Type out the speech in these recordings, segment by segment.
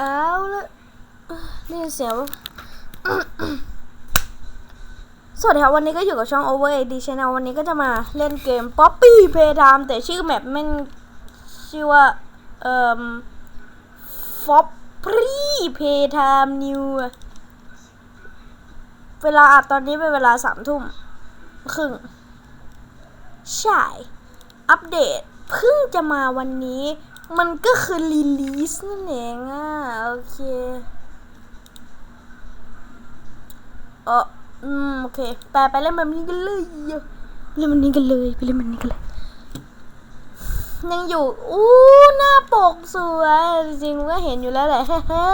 เอาละได้ยินเสียงปะสวัสดีครับวันนี้ก็อยู่กับช่อง Over AD Channel วันนี้ก็จะมาเล่นเกม Poppy Playtime แต่ชื่อแมปม่งชื่อว่า เอ่อ Poppy Playtime New เวลาอัดตอนนี้เป็นเวลาสามทุ่มครึ่ง ใช่ อัปเดตเพิ่งจะมาวันนี้ มันก็คือรีลีสนั่นเองอะ โอเคเอออืม โอเคไปไปเล่นแบบนี้กันเลยเล่นแบบนี้กันเลยไปเล่นแบบนี้กันเลยยังอยู่ อู้หน้าปกสวย จริงๆก็เห็นอยู่แล้วแหละแฮ่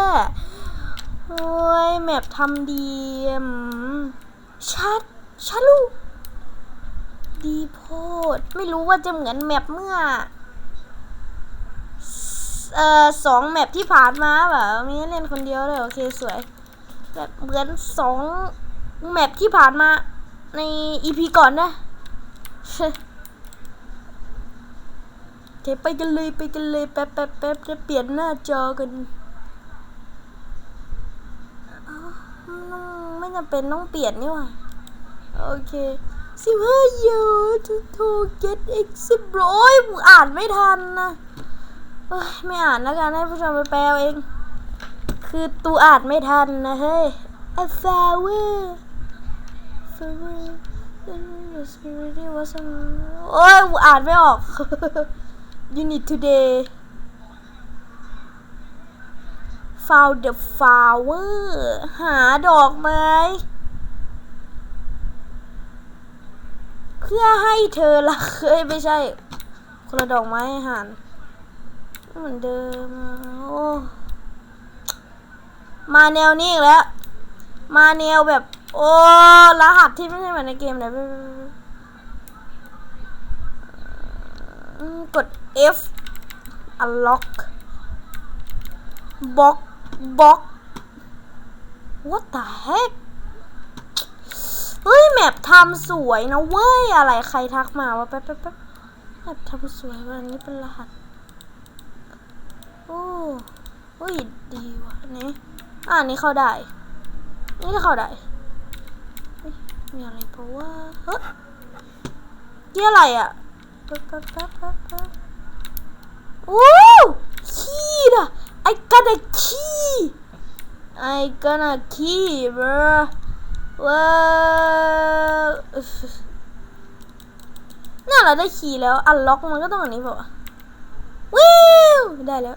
โอ้ย แมปทำดีมชัดชัดลูก ดีโพด ไม่รู้ว่าจะเหมือนแมปเมื่อ เอ่อสองแมปที่ผ่านมาแบบมีเล่นคนเดียวเลยโอเคสวยแบบเหมือนสองแมปที่ผ่านมาในอีพีก่อนนะเคไปกันเลยไปกันเลยแป๊บแป๊บแป๊บจะเปลี่ยนหน้าจอกันไม่จำเป็นต้องเปลี่ยนนี่หว่าโอเคสิบห้าโยทูโทเก็ตเอ็กซิบโอ้ยอ่านไม่ทันนะ ไม่อ่านแล้วกันให้ผู้ชมไปแปลเอาเอง คือตูอ่านไม่ทันนะเฮ้ย A flower flower spirit was โอ้ยอ่านไม่ออก Unit today found the flower หาดอกไม้เพื่อให้เธอละเคยไม่ใช่ คนละดอกไม้หัน เหมือนเดิมโอ้มาแนวนี้อีกแล้ว มาแนวแบบ โอ้รหัสที่ไม่ใช่เหมือนในเกมเลยกด F unlock box box what the heck เฮ้ย แมปทำสวยนะเว้ย อะไรใครทักมาว่าแป๊บแป๊บแป๊บแมปทำสวยวันนี้เป็นรหัส โอ้เฮ้ยดีว่ะนี่อ่านี่เข้าได้ นี่ก็เข้าได้มีอะไรเพราะว่าเฮ้ยนี่อะไรอะแป๊บแป๊บแป๊บแป๊บแป๊บโอ้คีย์นะ I got a key I got a key bro ว้าวน่าเราได้คีย์แล้ว อันล็อกมันก็ต้องอันนี้เปล่าวะวิวได้แล้ว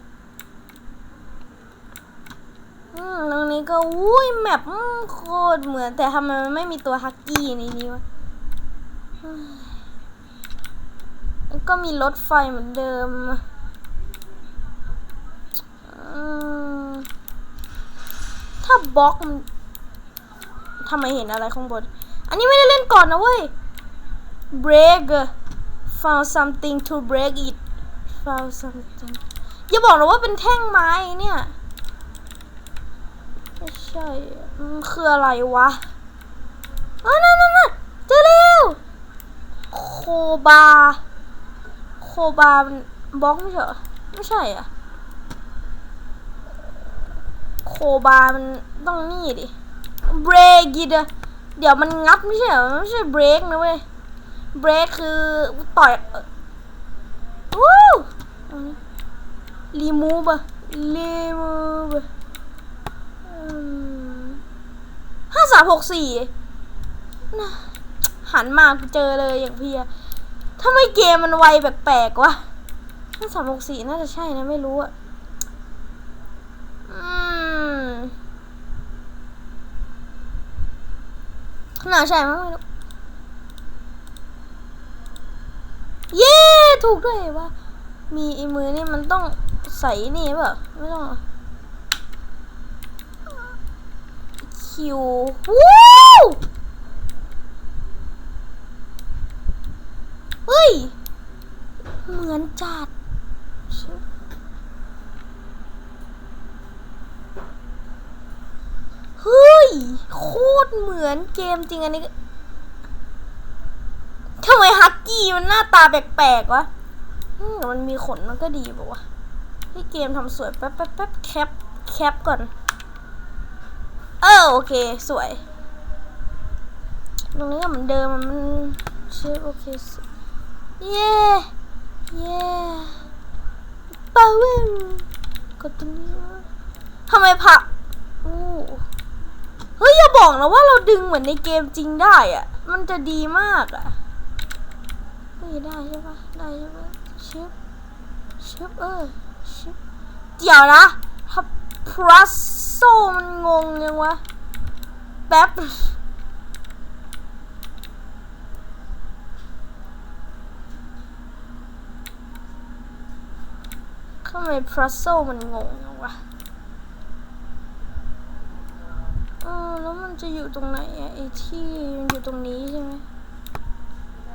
ตรงนี้ก็อุ้ยแมปโคตรเหมือนแต่ทำไมมันไม่มีตัวฮักกี้ในนี้วะก็มีรถไฟเหมือนเดิมอืมถ้าบล็อกมันทำไมเห็นอะไรข้างบน อันนี้ไม่ได้เล่นก่อนนะเว้ย break found something to break it found something อย่าบอกนะว่าเป็นแท่งไม้เนี่ย ช่ คืออะไรวะอ๋อนั่นนั่นนั่นเจอแล้วโคบา โคบามันบล็อกไม่ใช่เหรอไม่ใช่อะ โคบา มันต้องนี่ดิ เบรกิดเดี๋ยวมันงับไม่ใช่เหรอไม่ใช่เบรกนะเว้ย เบรกคือต่อยวู้รีมูฟอะรีมูฟห้า สามหกสี่นะหันมากเจอเลยอย่างเพียถ้าไม่เกมมันไวแปลกๆวะห้าสามหกสี่น่าจะใช่นะไม่รู้อะอืมน่าใช่มั้งไม่รู้ เย้ ถูกด้วยว่ามีไอ้มือนี่มันต้องใส่นี่เปล่าไม่ต้องหรอ คิววู้เฮ้ย เหมือนจัด เฮ้ย โคตรเหมือนเกมจริงอันนี้ทำไมฮักกี้มันหน้าตาแปลกๆวะมมันมีขนมันก็ดีป่าวะที่เกมทำสวยแป๊บแป๊บแป๊บแคป แคปก่อน เออโอเค สวย ตรงนี้ก็เหมือนเดิมมันเชื่อโอเคสวยเย้เย้ปาเวลกดตรงนี้ทำไมผักอู้เฮ้ย อย่าบอกนะว่าเราดึงเหมือนในเกมจริงได้อะมันจะดีมากอะเฮ้ยได้ใช่ปะได้ใช่ปะชิปชิปเออชิปเดี๋ยวนะถ้าพรัส โซมันงงยังวะ แป๊บ ทำไมพรัสโซมันงงยังวะเออแล้วมันจะอยู่ตรงไหนอะไอที่มันอยู่ตรงนี้ใช่ไหม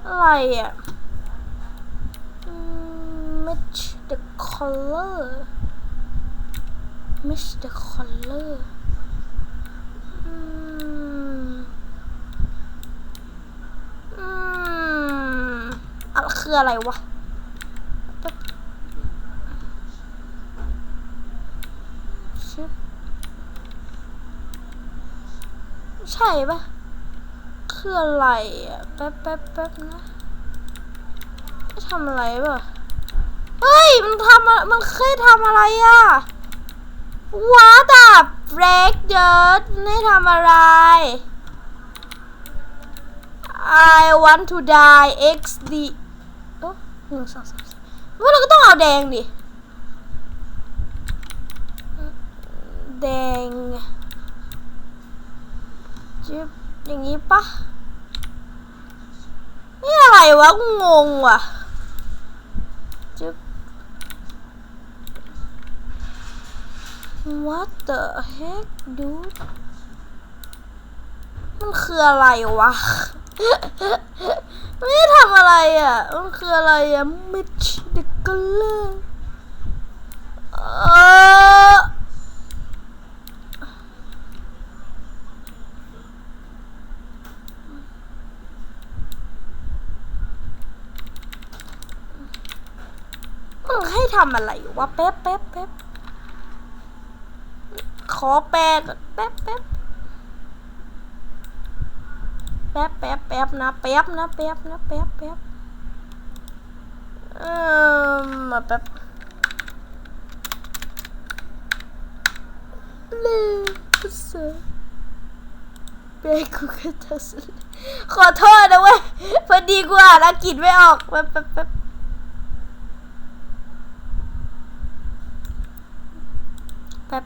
อะไรอะ match the color match the color อืมอืมอะไรคืออะไรวะ ใช่ปะคืออะไรอะ แป๊บแป๊บแป๊บนะจะทำอะไรปะเฮ้ย มันทำมันเคยทำอะไรอะ ว้าดับเบรกเดิร์ดให้ทำอะไร I want to die XD เอ้หนึ่งสองสามสี่ว่าเราก็ต้องเอาแดงดิ แดงจิบอย่างนี้ปะนี่อะไรวะกูงงว่ะจิบ What the heck dude มันคืออะไรวะ ไม่ทำอะไรอะ มันคืออะไรอะ Mitch the color เออมึงให้ทำอะไรวะแป๊บแป๊บแป๊บ อแปลก่อนแป๊บแป๊บแป๊บแป๊บแป๊บนะแป๊บนะแป๊บนะแป๊บแป๊บเออมาแป๊บเลยเสือเบกูกทัสขอโทษนะเว้ยพอดีกูอ่านอังกฤษไม่ออกแป๊บแป๊บแป๊บแป๊บ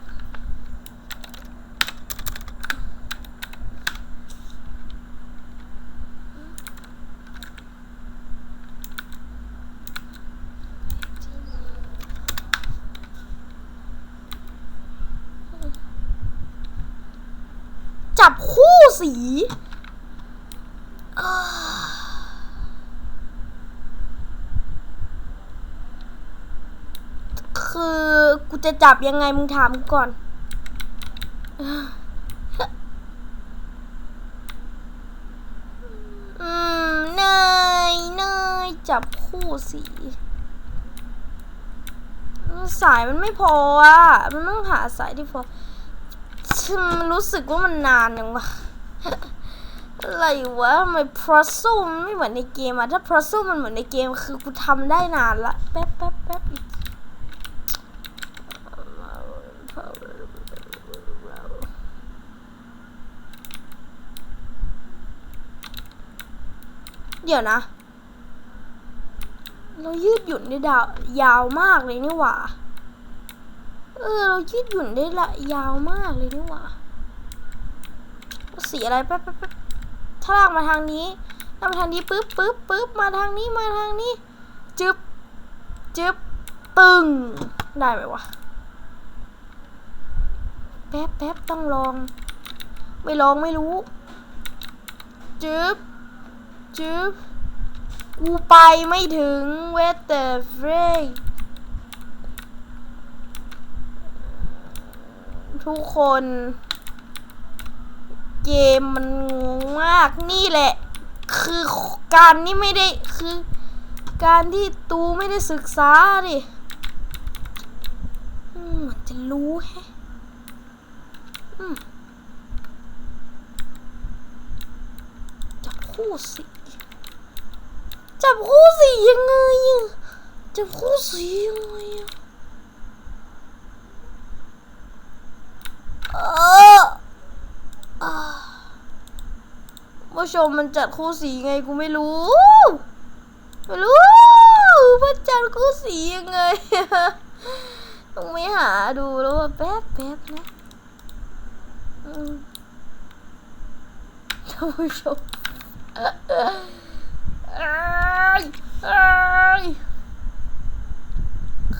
คู่ สีอ่าคือกูจะจับยังไงมึงถามก่อนอืมเนยเนยจับคู่สี สายมันไม่พออะ มันต้องหาสายที่พอ ฉันรู้สึกว่ามันนานอยังวะ อะไรวะทำไม p r o s o มันไม่เหมือนในเกมอะถ้า p r o s o มันเหมือนในเกมคือกูทำได้นานละแป๊บแป๊บแป๊บอีกเดี๋ยวนะ เรายืดหยุ่นได้ดาวยาวมากเลยนี่หว่า เออ เรายืดหยุ่นได้ละยาวมากเลยนี่หว่า สีอะไรแป๊บแป๊บแป๊บถ้าลากมาทางนี้ลากมาทางนี้ปึ๊บปึ๊บปึ๊บมาทางนี้มาทางนี้ จึ๊บจึ๊บปึ้งได้ไหมวะแป๊บแป๊บต้องลอง ไม่ลองไม่รู้ จึ๊บจึ๊บกูไปไม่ถึงเวทเตอร์เฟรทุกคน เกมมันงงมากนี่แหละ คือการนี่ไม่ได้คือ การที่ตูไม่ได้ศึกษาดิมเหมือนจะรู้แฮะจับคู่สีจับคู่สียังไงอะจับคู่สียังไงอะเอออ่า ผู้ชมมันจัดคู่สีไงกูไม่รู้ ไม่รู้มันจัดคู่สียังไงต้องไม่หาดูแล้วว่าแป๊บแป๊บนะท่านผู้ชม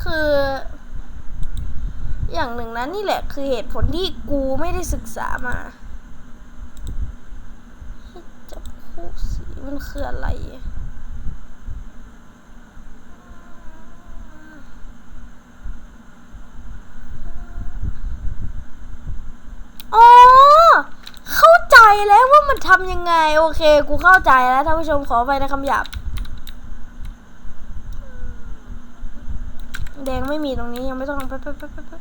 คือ อย่างหนึ่งนะนี่แหละคือเหตุผลที่กูไม่ได้ศึกษามาจับคู่สี มันคืออะไรอะอ๋อเข้าใจแล้วว่ามันทำยังไง โอเค กูเข้าใจแล้วท่านผู้ชมขอไปนะคำหยาบแดงไม่มีตรงนี้ยังไม่ต้องไปไปไปไป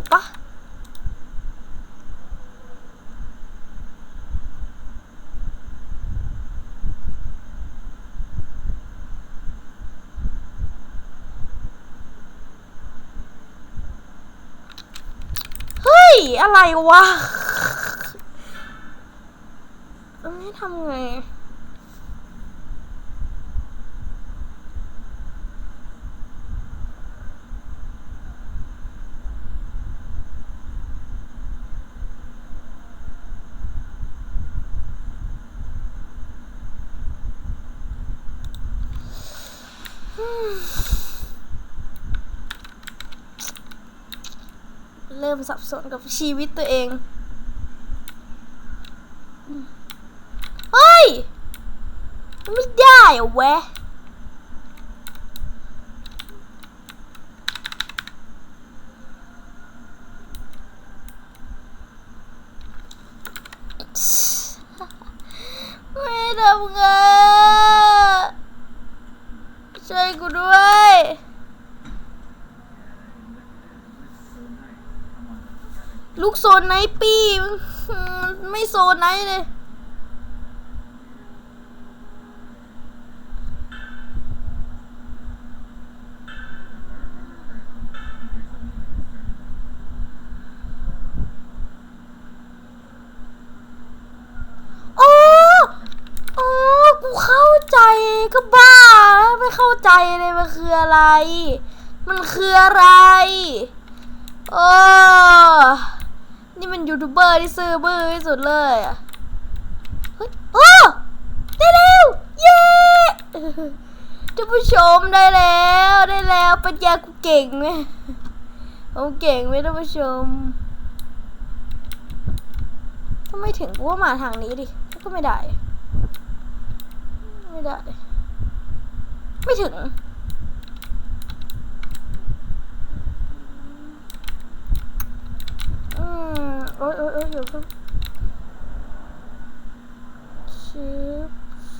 กปะเฮ้ยอะไรวะเอ้ยทำไง เริ่ม สนกับชีวิตตัวเอง เฮ้ย ไม่ได้เหรอะแวะ ไม่ทำไงอะช่วยกูด้วย ลูกโซ นไหนปีมไม่โซนไหนเลยโอ้โอ้กูเข้าใจก็บ้าไม่เข้าใจเลยมันคืออะไร มันคืออะไรโอ้ นี่มันยูทูบเบอร์ที่ซื้อบื้อที่สุดเลยอะเฮ้ยโอ้ได้แล้วเย้ท่านผู้ชมได้แล้วได้แล้วปัญญากูเก่งไหมผมเก่งไหมท่านผู้ชมถ้าไม่ถึงกูว่ามาทางนี้ดิก็ไม่ได้ ไม่ได้ ไม่ถึง โอ้ยโอ้ยโอ้ยเดี๋ยวก็ชิบ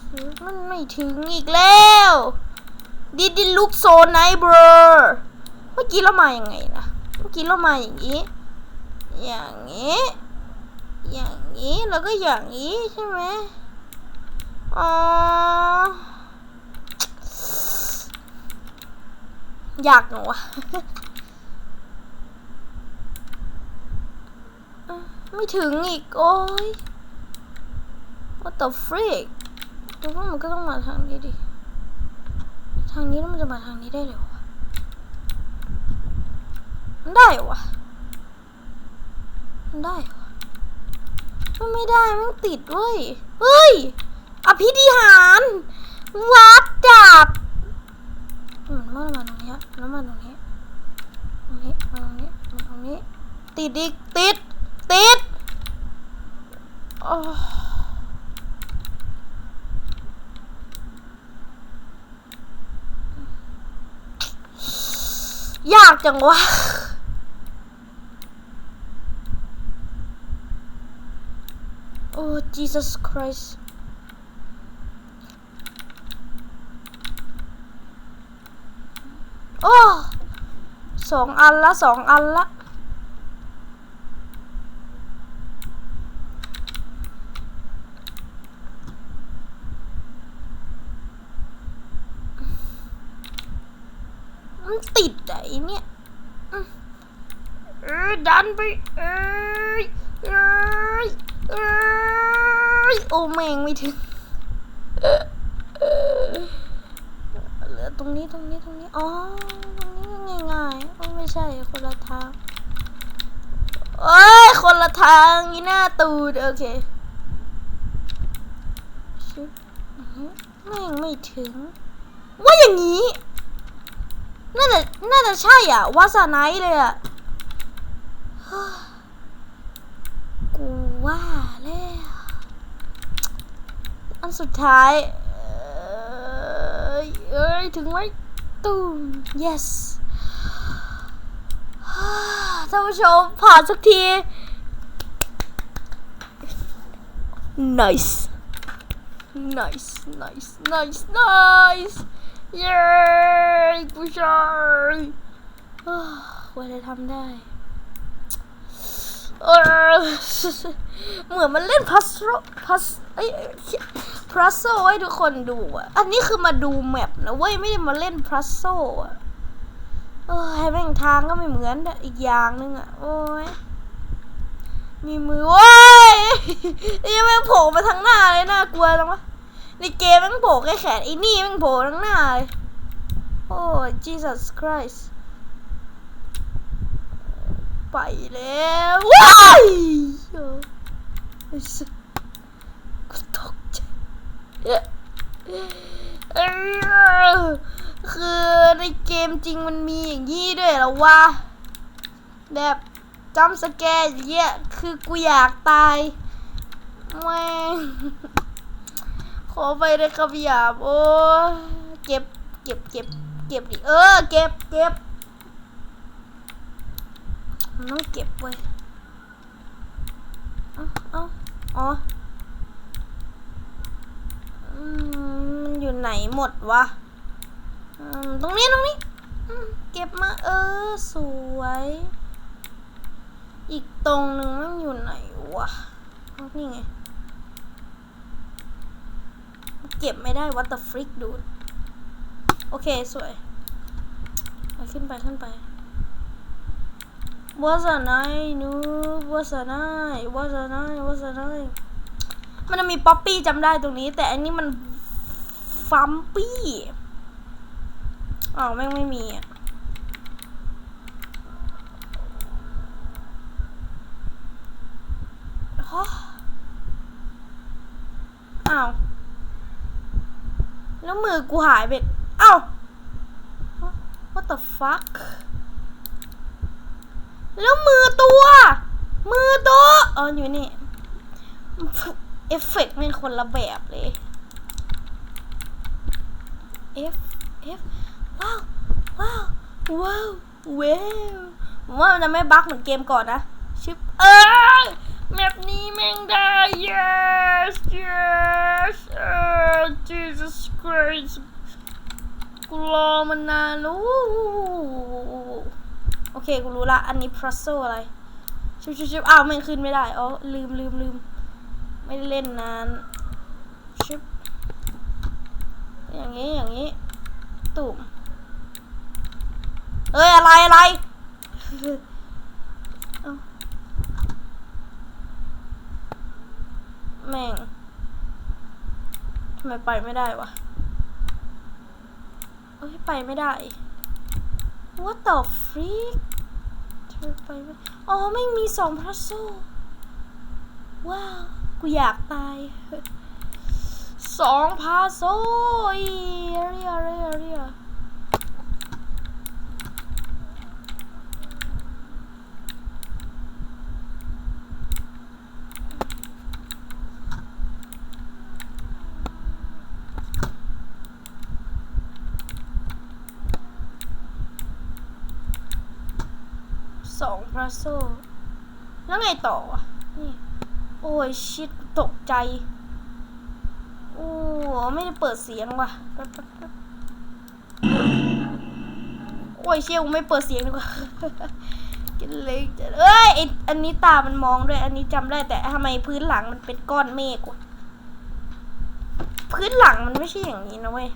ชิบมันไม่ถึงอีกแล้วดิดิลุกโซนไนเบอร์เมื่อกี้เรามาอย่างไงนะเมื่อกี้เรามาอย่างนี้ อย่างนี้ อย่างนี้แล้วก็อย่างนี้ใช่ไหมอ๋ออยากหนูวะ ไม่ถึงอีก โอ้ย what the freak แต่ว่ามันก็ต้องมาทางนี้ดิ ทางนี้แล้วมันจะมาทางนี้ได้เลยวะมันได้หวะมันได้หวะมันไม่ได้มันติดเว้ย เฮ้ย อภิธิหาร วัดดับมันมามาตรงนี้แล้วมาตรงนี้ ตรงนี้ มาตรงนี้ มาตรงนี้ ติดอีกติด ติดยากจังวะโอโอ้ Jesus Christ โอ้สองอันละสองอันละ ติดอะไอ้เนี่ยเออดันไปเอ้ยเอ้ยเอ้ยโอ้แม่งไม่ถึงเหลือตรงนี้ตรงนี้ตรงนี้อ๋อตรงนี้ก็ง่ายๆอ๋อไม่ใช่คนละทางเอ้ยคนละทางนี่หน้าตูดโอเคแม่งไม่ถึง ว่าอย่างนี้ น่าจะน่าจะใช่อะวาสนาไนเลยอะกูว่าแล้วอันสุดท้ายเอ้ยเอ้ยถึงไหมตูม yes ท่านผู้ชมผ่านสักที nice nice nice nice nice เย้กูชอบเอ้อว่าจะทำได้เออเหมือนมันเล่นพัซโซพัซเอ้พัซโซให้ทุกคนดูอะ อันนี้คือมาดูแมปนะเว้ย ไม่ได้มาเล่นพัซโซอะเออแม่งทางก็ไม่เหมือนอีกอย่างนึงอะ โอ้ย มีมือโว้ยนี่แม่งโผล่มาทางหน้าเลยน่ากลัวจังวะ ในเกมม่งโผล่แค่แขนไอ้นี่ม่งโผล่ทั้งหน้าเลยโอ้ Jesus Christ ไปแล้วว้ายเออไอ้สัสกูตกใจคือในเกมจริงมันมีอย่างนี้ด้วยหรอวะ แบบจำสแกร์อย่างเงี้ย คือกูอยากตายแม่ง อไปเลยครับหยาบโอ้เก็บเก็บเก็บเก็บดิเออเก็บเก็บมันต้องเก็บไว้เอ้าเอ้าอ๋อมันอยู่ไหนหมดวะตรงนี้ตรงนี้เก็บมาเออสวย อีกตรงหนึ่งมันอยู่ไหนวะนี่ไง เก็บไม่ได้ what the freak ดูโอเค สวยไปขึ้นไปขึ้นไป What's a night noob What's a night What's a night What's a night มันจะมีป๊อปปี้จำได้ตรงนี้ แต่อันนี้มันฟัมปี้อ้าวแม่ไม่มีอะ ฮะอ้าว แล้วมือกูหายไป เอ้า what the fuck แล้วมือตัว มือตัวอ๋ออยู่นี่ เอฟเฟกต์มันคนละแบบเลย F F ว้าวว้าวว้าวว้าวว่ามันจะไม่บั๊กเหมือนเกมก่อนนะชิปเอ้ยแมปนี้แม่งได้ yes yes เออ Jesus Christ กูรอมันนานแล้วโอเค กูรู้ละ อันนี้พรัสโซอะไร ชิบชิบชิบอ้าวม่งขึ้นไม่ได้ อ๋อ ลืมลืมลืม ไม่ได้เล่นนาน ชิบ อย่างนี้ อย่างนี้ ตุ่มเอ้ย อะไร อะไรแม่งทำไมไปไม่ได้วะ เอ้ยไปไม่ได้ What the freak ทำไมไปไม่อ๋อไม่มีสองพระโซว้าวกูอยากตายสองพาโซ่เรียเรียเรียสองพาโซแล้วไงต่อวะนี่ โอ้ ยชิดตกใจ โอ้ไม่ได้เปิดเสียงว่ะ โอ้ยเชี่ยวไม่เปิดเสียงดีกว่ากินเล็กจัดเอ้ยอันนี้ตามันมองด้วย อันนี้จำได้แต่ทำไมพื้นหลังมันเป็นก้อนเมฆวะพื้นหลังมันไม่ใช่อย่างนี้นะเว้ย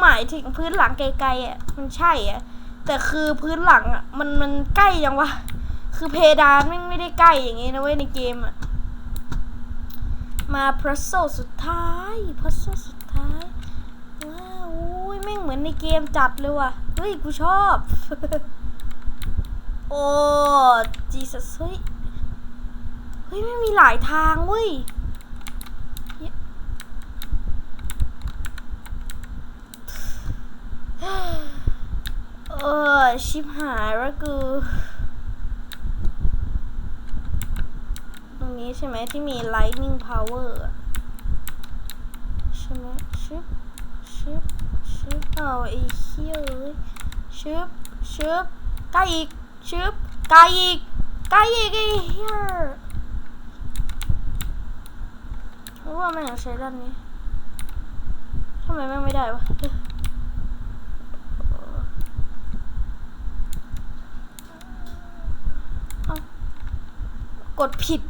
หมายถึงพื้นหลังไกลๆอะมันใช่อะแต่คือพื้นหลังอะมันมันใกล้ยังวะคือเพดานไม่ไม่ได้ใกล้อย่างงี้นะเว้ยในเกมอะ มาพระโซสุดท้ายพระโซสุดท้ายว้าวอุ้ยแม่งเหมือนในเกมจัดเลยว่ะเฮ้ยกูชอบ โอ้จีสเฮ้ยเฮ้ยไม่มีหลายทางเว้ยเออชิบหายแล้วกู ตรงนี้ใช่ไหมที่มี lightning power ใช่ไหมชึบชึบชึบเอาไอ้เหี้ยวเอ้ยชึบชึบใกล้อีกชึบใกล้อีกใกล้อีกไอ้เหี้ยรู้ว่าแม่งใช้ด้านนี้ทำไมแม่งไม่ได้วะกดผิด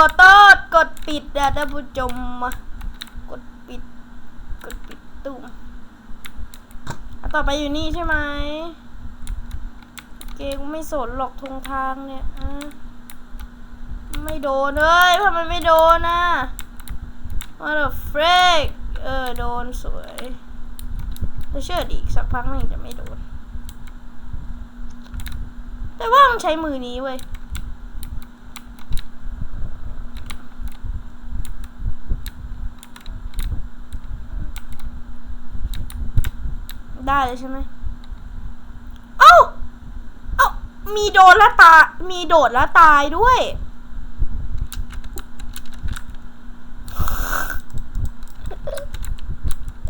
กดโทษกดปิดอะท่านผู้ชมมากดปิด กดปิดตุ่มต่อไปอยู่นี่ใช่ไหมเกงไม่สนหรอกทงทางเนี่ยไม่โดนเอ้ยทำไมไม่โดนนะ what the frick เออโดนสวยแต่เชื่อดิอีกสักพักหนึ่งจะไม่โดน แต่ว่ามันใช้มือนี้เว้ย ได้เลยใช่ไหมเอ้า เอ้า มีโดนแล้วตายมีโดดแล้วตายด้วย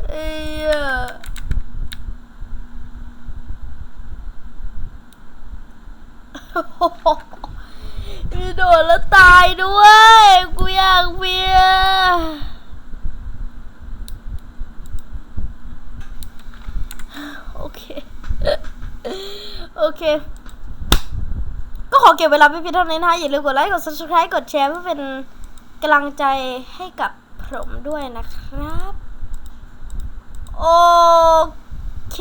เอ้ยมีโดดแล้วตายด้วย กูอยากเบียร์โอเค โอเค ก็ข อเก็บเวลาไปเพียงเท่านี้นะคะอย่าลืมกดไลค์ กด subscribe กดแชร์เพื่อเป็นกำลังใจให้กับผมด้วยนะครับ โอเค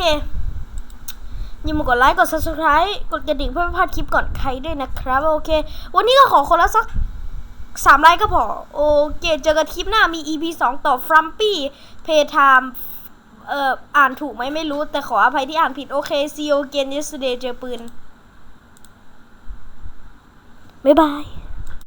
อย่าลืมกดไลค์ กด subscribe กดกระดิ่งเพื่อไม่พลาดคลิปก่อนใครด้วยนะครับ โอเค วันนี้ก็ขอคนละสักสามไลค์ก็พอ โอเค เจอกันคลิปหน้ามี EP 2 ต่อ Frumpy Playtime เอ่อ อ่านถูกไหมไม่รู้ แต่ขออภัยที่อ่านผิด โอเค see you again yesterday เจอปืน บ๊ายบาย